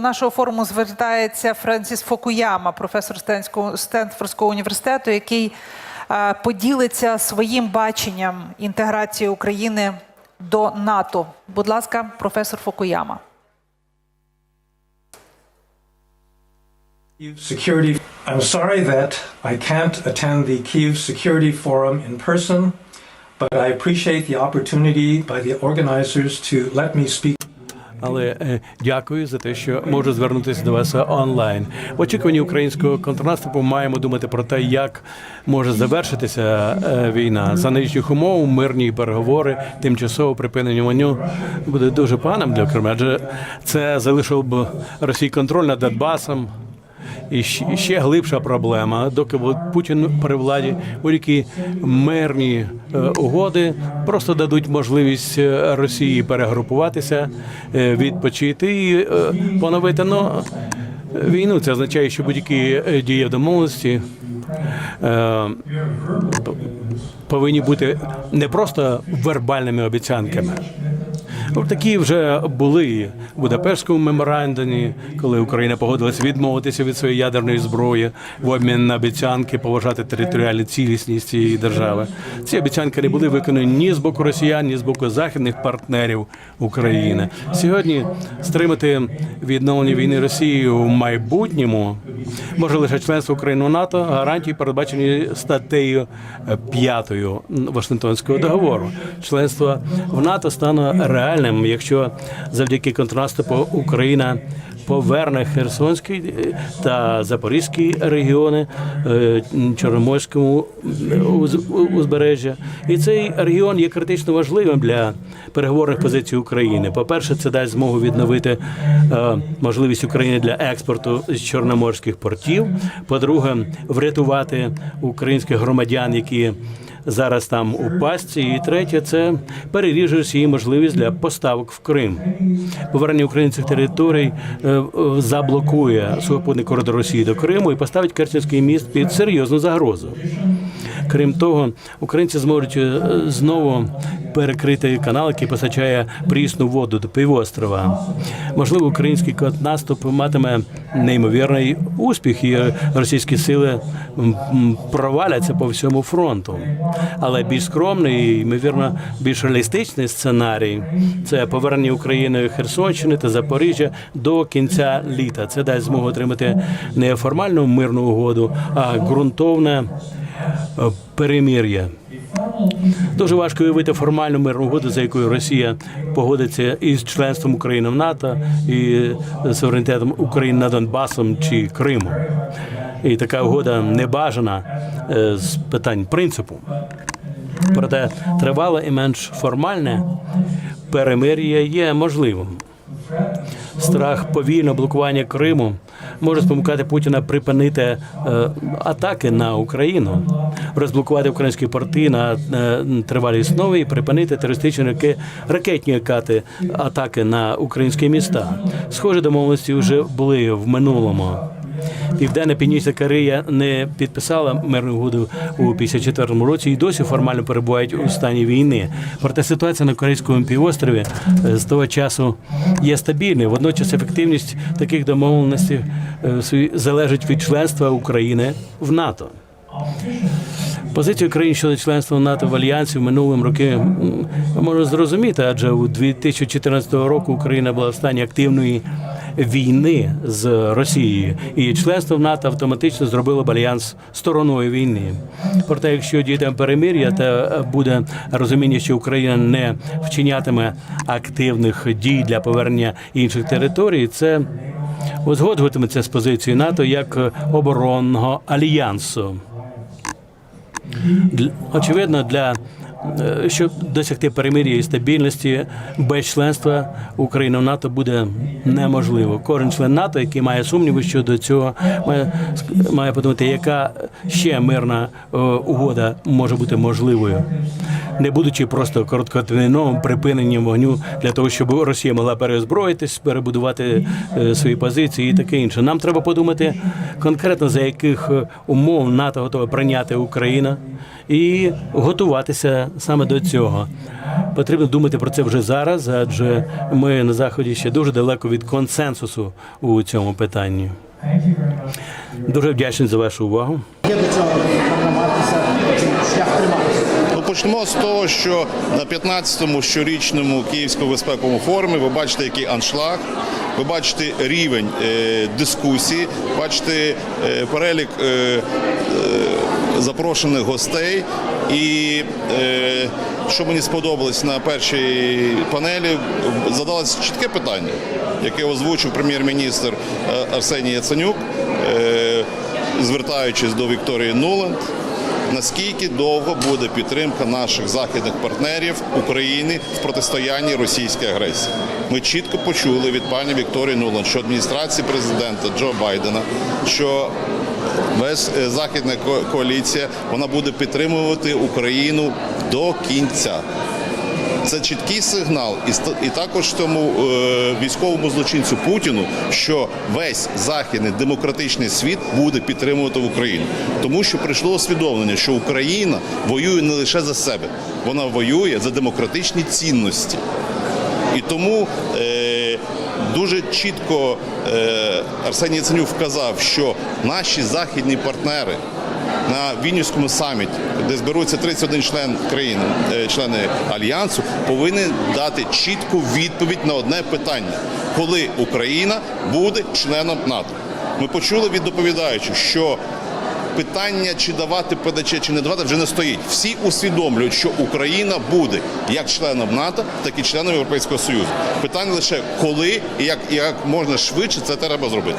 нашого форуму звертається Френсіс Фокуяма, професор Стенфордського університету, який е, поділиться своїм баченням інтеграції України до НАТО. Будь ласка, професор Фокуяма. Security. I'm sorry that I can't attend the Kiev Security Forum in person, but I appreciate the opportunity by the organizers to let me speak. Але е, дякую за те, що можу звернутися до вас онлайн. В очікуванні українського контрнаступу маємо думати про те, як може завершитися е, війна за нинішніх умов, мирні переговори, тимчасове припинення вогню буде дуже поганим для Криму, адже це залишило б Росії контроль над Донбасом. І ще, глибша проблема, доки Путін при владі будь-які мирні е, угоди просто дадуть можливість е, Росії перегрупуватися, е, відпочити і поновити ну, війну. Це означає, що будь-які дії домовленості повинні бути не просто вербальними обіцянками. Ну, Такі вже були в Будапештському меморандумі, коли Україна погодилася відмовитися від своєї ядерної зброї в обмін на обіцянки поважати територіальну цілісність цієї держави. Ці обіцянки не були виконані ні з боку росіян, ні з боку західних партнерів України. Сьогодні стримати відновлення війни Росії в майбутньому може лише членство України в НАТО, гарантії передбачені статтею 5 Вашингтонського договору. Членство в НАТО стане реальним, якщо завдяки контраступу Україна поверне Херсонський е, та Запорізький регіони е, Чорноморському е, узбережжя. І цей регіон є критично важливим для переговорних позицій України. По-перше, це дасть змогу відновити можливість України для експорту з чорноморських портів. По-друге, врятувати українських громадян, які зараз там у пастці. І третє, це переріжуть її можливість для поставок в Крим. Повернення українських територій е, заблокує сухопутний коридор Росії до Криму і поставить Керченський міст під серйозну загрозу. Крім того, українці зможуть е, знову перекрити канал, який постачає прісну воду до півострова. Можливо, український контрнаступ матиме неймовірний успіх, і російські сили проваляться по всьому фронту. Але більш скромний, ймовірно, більш реалістичний сценарій це повернення України Херсонщини та Запоріжжя до кінця літа. Це дасть змогу отримати не формальну мирну угоду, а ґрунтовне е, перемір'я. Дуже важко уявити формальну мирну угоду, за якою Росія погодиться із членством України в НАТО і суверенітетом України над Донбасом чи Кримом. І така угода не бажана е, з питань принципу. Проте тривале і менш формальне перемир'я є можливим. Страх повільного блокування Криму може спонукати Путіна припинити е, атаки на Україну, розблокувати українські порти на е, тривалій основі і припинити терористичні раки, ракетні кати атаки на українські міста. Схожі домовленості вже були в минулому. Південна Північна Корея не підписала мирну угоду у 54-му році і досі формально перебувають у стані війни. Проте ситуація на корейському півострові е, з того часу є стабільною. Водночас ефективність таких домовленостей е, залежить від членства України в НАТО. Позицію країн щодо членства НАТО в альянсі в минулим роки можна зрозуміти, адже у 2014 року Україна була в стані активної війни з Росією, і членство в НАТО автоматично зробило б альянс стороною війни. Проте, якщо дійде перемир'я, та буде розуміння, що Україна не вчинятиме активних дій для повернення інших територій, це узгоджуватиметься з позицією НАТО як оборонного альянсу. Очевидно, для щоб досягти перемир'я і стабільності без членства України в НАТО буде неможливо. Кожен член НАТО, який має сумніви щодо цього, має, має подумати, яка ще мирна е, угода може бути можливою. Не будучи просто короткотерміновим припиненням вогню для того, щоб Росія могла переозброїтись, перебудувати е, свої позиції і таке інше. Нам треба подумати конкретно за яких е, умов НАТО готова прийняти Україна і готуватися саме до цього. Потрібно думати про це вже зараз, адже ми на заході ще дуже далеко від консенсусу у цьому питанні. Дуже вдячний за вашу увагу. Є до цього намагатися шлях тримати. Почнемо з того, що на 15-му щорічному Київському безпековому форумі ви бачите, який аншлаг, ви бачите рівень е, дискусії, бачите е, перелік е, запрошених гостей. І що мені сподобалось на першій панелі, задалось чітке питання, яке озвучив прем'єр-міністр Арсеній Яценюк, звертаючись до Вікторії Нуланд наскільки довго буде підтримка наших західних партнерів України в протистоянні російській агресії. Ми чітко почули від пані Вікторії Нулан, що адміністрації президента Джо Байдена, що весь е, західна коаліція вона буде підтримувати Україну до кінця. Це чіткий сигнал, і також тому е, військовому злочинцю Путіну, що весь західний демократичний світ буде підтримувати Україну, тому що прийшло усвідомлення, що Україна воює не лише за себе, вона воює за демократичні цінності. І тому е, дуже чітко е, Арсеній Яценюк вказав, що наші західні партнери на Вільнюському саміті, де зберуться 31 член країни, е, члени альянсу, повинні дати чітку відповідь на одне питання: коли Україна буде членом НАТО. Ми почули від доповідаючих, що питання, чи давати ПДЧ, чи не давати, вже не стоїть. Всі усвідомлюють, що Україна буде як членом НАТО, так і членом Європейського Союзу. Питання лише коли і як, як можна швидше це треба зробити.